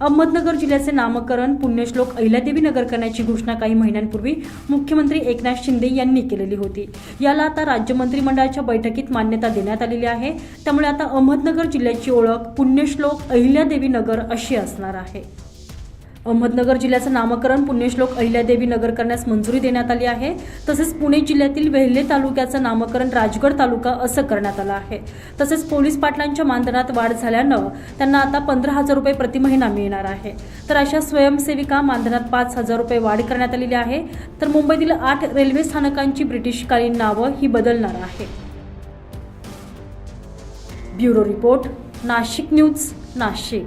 अहमदनगर जिल्ह्याचे नामकरण पुण्यश्लोक अहिल्यादेवी नगर करण्याची घोषणा काही महिन्यांपूर्वी मुख्यमंत्री एकनाथ शिंदे यांनी केलेली होती. याला आता राज्य मंत्रिमंडळाच्या बैठकीत मान्यता देण्यात आलेली आहे. त्यामुळे आता अहमदनगर जिल्ह्याची ओळख पुण्यश्लोक अहिल्यादेवी नगर अशी असणार आहे. अहमदनगर जिल्ह्याचं नामकरण पुण्यश्लोक अहिल्यादेवी नगर करण्यास मंजुरी देण्यात आली आहे. तसेच पुणे जिल्ह्यातील वेल्हे तालुक्याचं नामकरण राजगड तालुका असं करण्यात आलं आहे. तसेच पोलीस पाटलांच्या मानधनात वाढ झाल्यानं त्यांना आता पंधरा हजार रुपये प्रतिमहिना मिळणार आहे. तर अशा स्वयंसेविका मानधनात पाच हजार रुपये वाढ करण्यात आलेली आहे. तर मुंबईतील आठ रेल्वे स्थानकांची ब्रिटिशकालीन नावं ही बदलणार आहे bureau report Nashik news Nashik.